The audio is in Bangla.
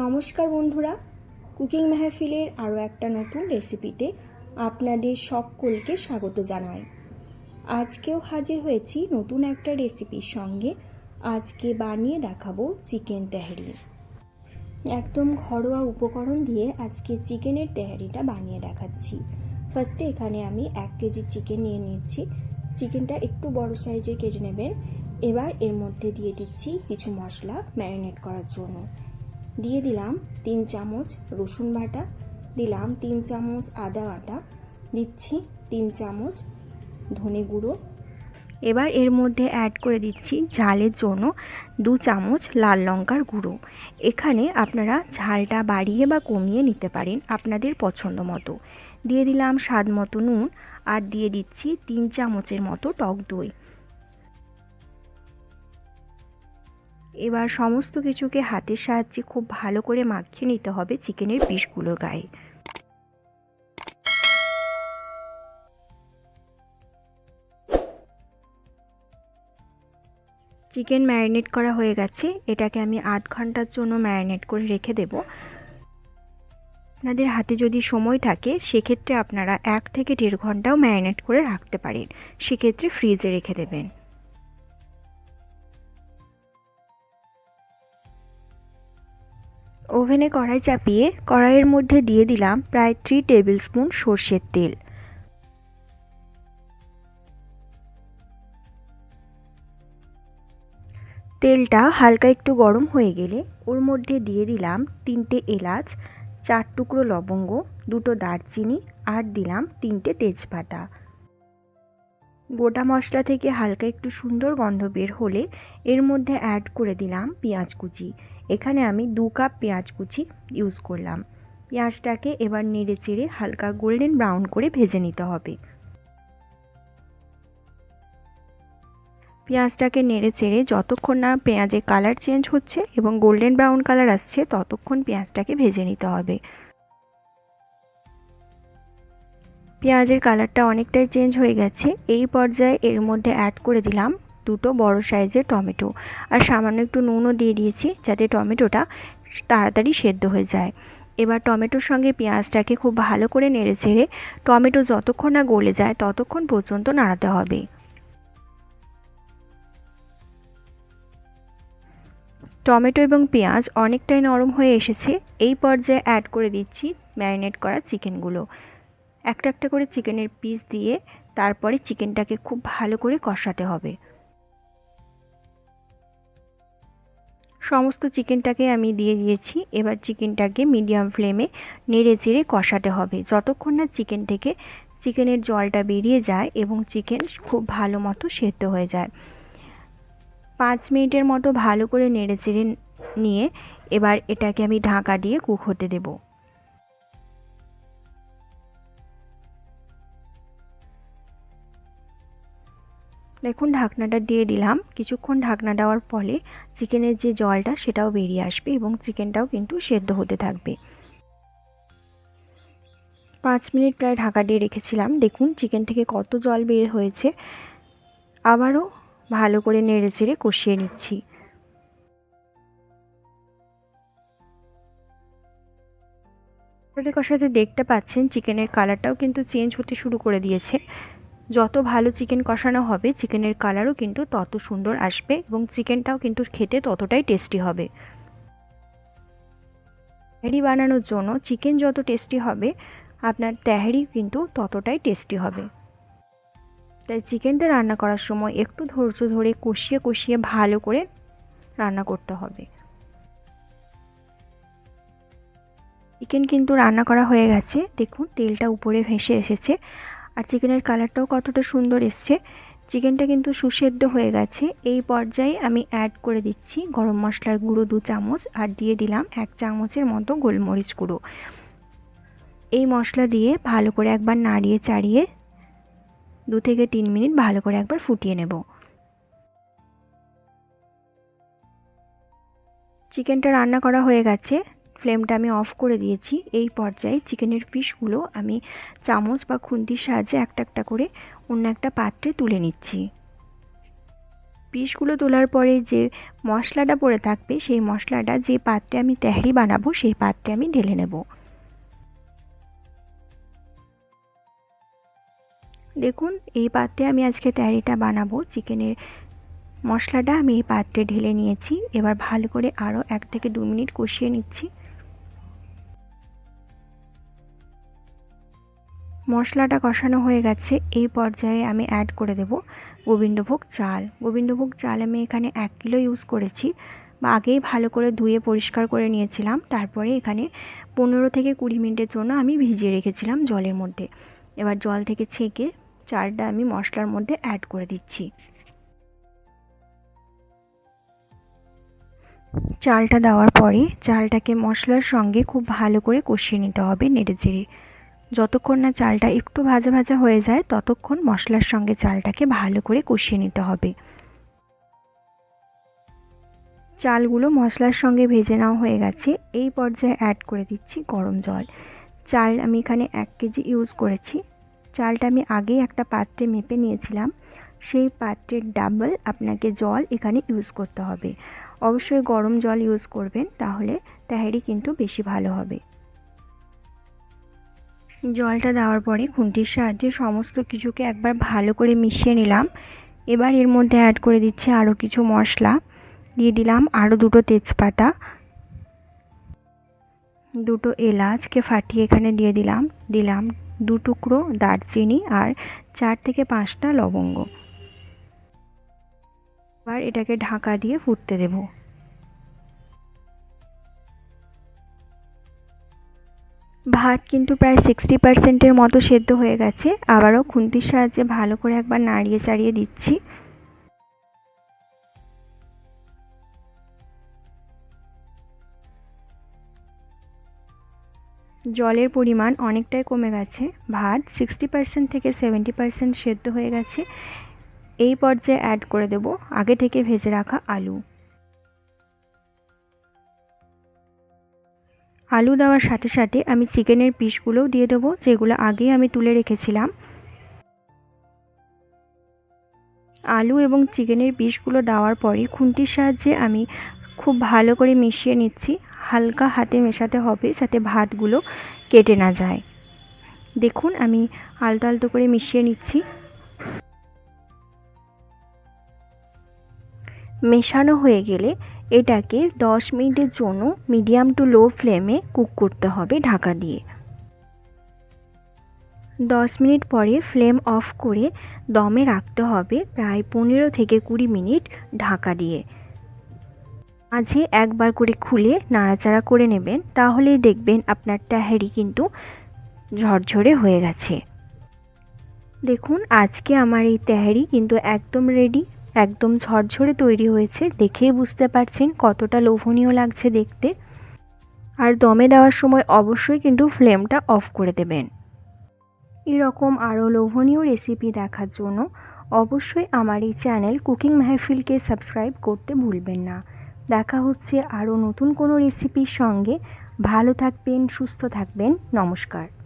নমস্কার বন্ধুরা, কুকিং মেহফিলের আরও একটা নতুন রেসিপিতে আপনাদের সকলকে স্বাগত জানাই। আজকেও হাজির হয়েছি নতুন একটা রেসিপির সঙ্গে। আজকে বানিয়ে দেখাবো চিকেন তেহারি। একদম ঘরোয়া উপকরণ দিয়ে আজকে চিকেনের তেহারিটা বানিয়ে দেখাচ্ছি। ফার্স্টে এখানে আমি এক কেজি চিকেন নিয়ে নিচ্ছি। চিকেনটা একটু বড় সাইজে কেটে নেবেন। এবার এর মধ্যে দিয়ে দিচ্ছি কিছু মশলা ম্যারিনেট করার জন্য। দিয়ে দিলাম তিন চামচ রসুন বাটা, দিলাম তিন চামচ আদা বাটা, দিচ্ছি তিন চামচ ধনে গুঁড়ো। এবার এর মধ্যে অ্যাড করে দিচ্ছি ঝালের জন্য দু চামচ লাল লঙ্কার গুঁড়ো। এখানে আপনারা ঝালটা বাড়িয়ে বা কমিয়ে নিতে পারেন আপনাদের পছন্দ মতো। দিয়ে দিলাম স্বাদ মতো নুন আর দিয়ে দিচ্ছি তিন চামচের মতো টক দই। এবার সমস্ত কিছুকে হাতের সাহায্যে খুব ভালো করে মাখিয়ে নিতে হবে চিকেনের পিসগুলোর গায়ে। চিকেন ম্যারিনেট করা হয়ে গেছে। এটাকে আমি আধ ঘণ্টার জন্য ম্যারিনেট করে রেখে দেব। আপনাদের হাতে যদি সময় থাকে, সেক্ষেত্রে আপনারা এক থেকে দেড় ঘন্টাও ম্যারিনেট করে রাখতে পারেন। সেক্ষেত্রে ফ্রিজে রেখে দেবেন। ওভেনে কড়াই চাপিয়ে কড়াইয়ের মধ্যে দিয়ে দিলাম প্রায় থ্রি টেবিল স্পুন সর্ষের তেল। তেলটা হালকা একটু গরম হয়ে গেলে ওর মধ্যে দিয়ে দিলাম তিনটে এলাচ, চার টুকরো লবঙ্গ, দুটো দারচিনি, আর দিলাম তিনটে তেজপাতা। গোটা মশলা থেকে হালকা একটু সুন্দর গন্ধ বের হলে এর মধ্যে অ্যাড করে দিলাম পেঁয়াজ কুচি। এখানে আমি দু কাপ পেঁয়াজ কুচি ইউজ করলাম। পেঁয়াজটাকে এবার নেড়ে চেড়ে হালকা গোল্ডেন ব্রাউন করে ভেজে নিতে হবে। পেঁয়াজটাকে নেড়ে চেড়ে যতক্ষণ না পেঁয়াজের কালার চেঞ্জ হচ্ছে এবং গোল্ডেন ব্রাউন কালার আসছে, ততক্ষণ পেঁয়াজটাকে ভেজে নিতে হবে। পেঁয়াজের কালারটা অনেকটাই চেঞ্জ হয়ে গেছে। এই পর্যায়ে এর মধ্যে অ্যাড করে দিলাম দুটো বড় সাইজের টমেটো। আর সামান্য একটু নুনও দিয়ে দিয়েছি যাতে টমেটোটা তাড়াতাড়ি সেদ্ধ হয়ে যায়। এবার টমেটোর সঙ্গে পেঁয়াজটাকে খুব ভালো করে নেড়ে চেড়ে টমেটো যতক্ষণ না গলে যায় ততক্ষণ পর্যন্ত নাড়াতে হবে। টমেটো এবং পেঁয়াজ অনেকটাই নরম হয়ে এসেছে। এই পর্যায়ে অ্যাড করে দিচ্ছি ম্যারিনেট করা চিকেনগুলো একটা একটা করে চিকেনের পিস দিয়ে তারপরে চিকেনটাকে খুব ভালো করে কষাতে হবে। সমস্ত চিকেনটাকে আমি দিয়ে দিয়েছি। এবার চিকেনটাকে মিডিয়াম ফ্লেমে নেড়ে চেড়ে কষাতে হবে। যতক্ষণ না চিকেন থেকে চিকেনের জলটা বেরিয়ে যায় এবং চিকেন খুব ভালো মতো সেদ্ধ হয়ে যায়। পাঁচ মিনিটের মতো ভালো করে নেড়ে চেড়ে নিয়ে এবার এটাকে আমি ঢাকা দিয়ে কুক হতে দেব। দেখুন, ঢাকনাটা দিয়ে দিলাম। কিছুক্ষণ ঢাকনা দেওয়ার ফলে চিকেনের যে জলটা, সেটাও বেরিয়ে আসবে এবং চিকেনটাও কিন্তু সেদ্ধ হতে থাকবে। পাঁচ মিনিট প্রায় ঢাকা দিয়ে রেখেছিলাম। দেখুন, চিকেন থেকে কত জল বের হয়েছে। আবারও ভালো করে নেড়ে চেড়ে কষিয়ে নিচ্ছি। কষাতে কষাতে দেখতে পাচ্ছেন, চিকেনের কালারটাও কিন্তু চেঞ্জ হতে শুরু করে দিয়েছে। যত ভালো চিকেন কষানো হবে চিকেনের কালারও কিন্তু তত সুন্দর আসবে এবং চিকেনটাও কিন্তু খেতে ততটাই টেস্টি হবে। তেহারি বানানোর জন্য চিকেন যত টেস্টি হবে, আপনার তেহারি কিন্তু ততটাই টেস্টি হবে। তাই চিকেনটা রান্না করার সময় একটু ধৈর্য ধরে কষিয়ে কষিয়ে ভালো করে রান্না করতে হবে। চিকেন কিন্তু রান্না করা হয়ে গেছে। দেখুন, তেলটা উপরে ভেসে এসেছে। আর চিকেনের কালারটাও কতটা সুন্দর এসছে। চিকেনটা কিন্তু সুসেদ্ধ হয়ে গেছে। এই পর্যায়ে আমি অ্যাড করে দিচ্ছি গরম মশলার গুঁড়ো দু চামচ আর দিয়ে দিলাম এক চামচের মতো গোলমরিচ গুঁড়ো। এই মশলা দিয়ে ভালো করে একবার নাড়িয়ে চাড়িয়ে দু থেকে তিন মিনিট ভালো করে একবার ফুটিয়ে নেব। চিকেনটা রান্না করা হয়ে গেছে। ফ্লেমটা আমি অফ করে দিয়েছি। এই পর্যায়ে চিকেনের পিসগুলো আমি চামচ বা খুন্তির সাহায্যে একটা একটা করে অন্য একটা পাত্রে তুলে নিচ্ছি। পিসগুলো তোলার পরে যে মশলাটা পড়ে থাকবে, সেই মশলাটা যে পাত্রে আমি তেহারি বানাবো, সেই পাত্রে আমি ঢেলে নেব। দেখুন, এই পাত্রে আমি আজকে তেহারিটা বানাবো। চিকেনের মশলাটা আমি এই পাত্রে ঢেলে নিয়েছি। এবার ভালো করে আরও এক থেকে দু মিনিট কষিয়ে নিচ্ছি। মশলাটা কষানো হয়ে গেছে, এই পর্যায়ে আমি অ্যাড করে দেব গোবিন্দভোগ চাল। গোবিন্দভোগ চাল আমি এখানে এক কিলো ইউজ করেছি। বা আগেই ভালো করে ধুয়ে পরিষ্কার করে নিয়েছিলাম। তারপরে এখানে পনেরো থেকে কুড়ি মিনিটের জন্য আমি ভিজিয়ে রেখেছিলাম জলের মধ্যে। এবার জল থেকে ছেঁকে চালটা আমি মশলার মধ্যে অ্যাড করে দিচ্ছি। চালটা দেওয়ার পরে চালটাকে মশলার সঙ্গে খুব ভালো করে কষিয়ে নিতে হবে নেড়ে চেড়ে। যতক্ষণ না চালটা একটু ভাজা ভাজা হয়ে যায়, ততক্ষণ মশলার সঙ্গে চালটাকে ভালো করে কষিয়ে নিতে হবে। চালগুলো মশলার সঙ্গে ভেজে নেওয়া হয়ে গেছে। এই পর্যায়ে অ্যাড করে দিচ্ছি গরম জল। চাল আমি এখানে এক কেজি ইউজ করেছি। চালটা আমি আগেই একটা পাত্রে মেপে নিয়েছিলাম। সেই পাত্রের ডাবল আপনাকে জল এখানে ইউজ করতে হবে। অবশ্যই গরম জল ইউজ করবেন, তাহলে তাহেরি কিন্তু বেশি ভালো হবে। জলটা দেওয়ার পরে খুন্তির সাহায্যে সমস্ত কিছুকে একবার ভালো করে মিশিয়ে নিলাম। এবার এর মধ্যে অ্যাড করে দিচ্ছি আরও কিছু মশলা। দিয়ে দিলাম আরও দুটো তেজপাতা। দুটো এলাচকে ফাটিয়ে এখানে দিয়ে দিলাম। দিলাম দু টুকরো দারচিনি আর চার থেকে পাঁচটা লবঙ্গ। এবার এটাকে ঢাকা দিয়ে ফুটতে দেব। ভাত কিন্তু প্রায় সিক্সটি পার্সেন্টের মতো সেদ্ধ হয়ে গেছে। আবারও খুন্তির সাহায্যে ভালো করে একবার নাড়িয়ে চাড়িয়ে দিচ্ছি। জলের পরিমাণ অনেকটাই কমে গেছে। ভাত সিক্সটি পার্সেন্ট থেকে সেভেন্টি পার্সেন্ট সেদ্ধ হয়ে গেছে। এই পর্যায়ে অ্যাড করে দেব। আগে থেকে ভেজে রাখা আলু। আলু দেওয়ার সাথে সাথে আমি চিকেনের পিসগুলোও দিয়ে দেবো, যেগুলো আগেই আমি তুলে রেখেছিলাম। আলু এবং চিকেনের পিসগুলো দেওয়ার পরে খুন্তির সাহায্যে আমি খুব ভালো করে মিশিয়ে নিচ্ছি। হালকা হাতে মেশাতে হবে যাতে ভাতগুলো কেটে না যায়। দেখুন, আমি আলতো আলতো করে মিশিয়ে নিচ্ছি। মেশানো হয়ে গেলে এটাকে দশ মিনিটের জন্য মিডিয়াম টু লো ফ্লেমে কুক করতে হবে ঢাকা দিয়ে। দশ মিনিট পরে ফ্লেম অফ করে দমে রাখতে হবে প্রায় পনেরো থেকে কুড়ি মিনিট ঢাকা দিয়ে। মাঝে একবার করে খুলে নাড়াচাড়া করে নেবেন, তাহলেই দেখবেন আপনার টাহেরি কিন্তু ঝরঝরে হয়ে গেছে। দেখুন, আজকে আমার এই তেহারি কিন্তু একদম রেডি একদম ঝরঝরে তৈরি হয়েছে, দেখেই বুঝতে পারছেন কতটা লোভনীয় লাগছে দেখতে। আর দমে দেওয়ার সময় অবশ্যই কিন্তু ফ্লেমটা অফ করে দেবেন। এরকম আরও লোভনীয় রেসিপি দেখার জন্য অবশ্যই আমার এই চ্যানেল কুকিং মেহফিলকে সাবস্ক্রাইব করতে ভুলবেন না। দেখা হচ্ছে আরও নতুন কোনো রেসিপির সঙ্গে। ভালো থাকবেন, সুস্থ থাকবেন, নমস্কার।